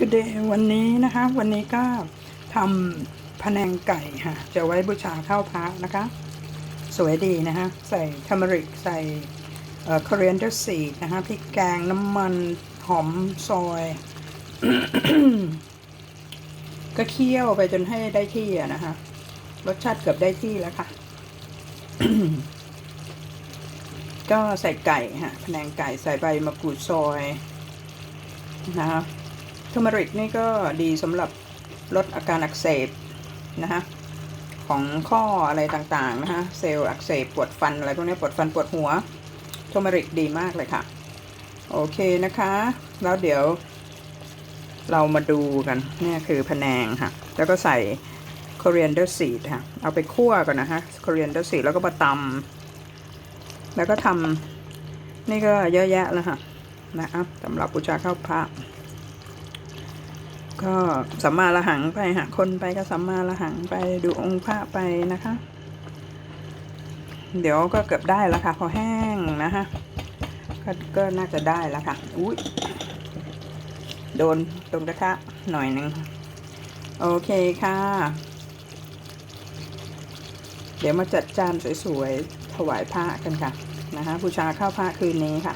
today วันนี้นะคะ วันนี้ก็ทำพนงไก่ค่ะ จะไว้บูชาข้าวพระนะคะ สวยดีนะคะ ใส่ทามริก ใส่เอ่อ coriander seed นะคะพริกแกงน้ำมัน หอมซอย ก็เคี่ยวไปจนให้ได้ที่นะคะ รสชาติเกือบได้ที่แล้วค่ะ ก็ใส่ไก่ฮะพะแนงไก่ใส่ใบมะกรูดซอยนะคะ ทอมริกนี่ก็ดีสำหรับลดอาการอักเสบนะคะของข้ออะไรต่างๆนะคะเซลล์อักเสบปวดฟันอะไรพวกนี้ปวดฟันปวดหัวทอมริกดีมากเลยค่ะ โอเคนะคะ แล้วเดี๋ยวเรามาดูกันเนี่ยคือพะแนงค่ะแล้วก็ใส่ coriander seed ค่ะ เอาไปคั่วก่อนนะคะ coriander seed แล้วก็มาตำแล้วก็ทำนี่ก็เยอะแยะแล้วค่ะนะครับสำหรับบูชาข้าวพระ ก็สัมมาละหังไปหาคนไปก็สัมมาละหังไปดูองค์พระไปนะคะ เดี๋ยวก็เกือบได้แล้วค่ะ พอแห้งนะคะก็ก็น่าจะได้แล้วค่ะ อุ้ยโดนตรงกระทะหน่อยหนึ่งโอเคค่ะ เดี๋ยวมาจัดจานสวยๆถวายพระกันค่ะนะคะบูชาข้าวพระคืนนี้ค่ะ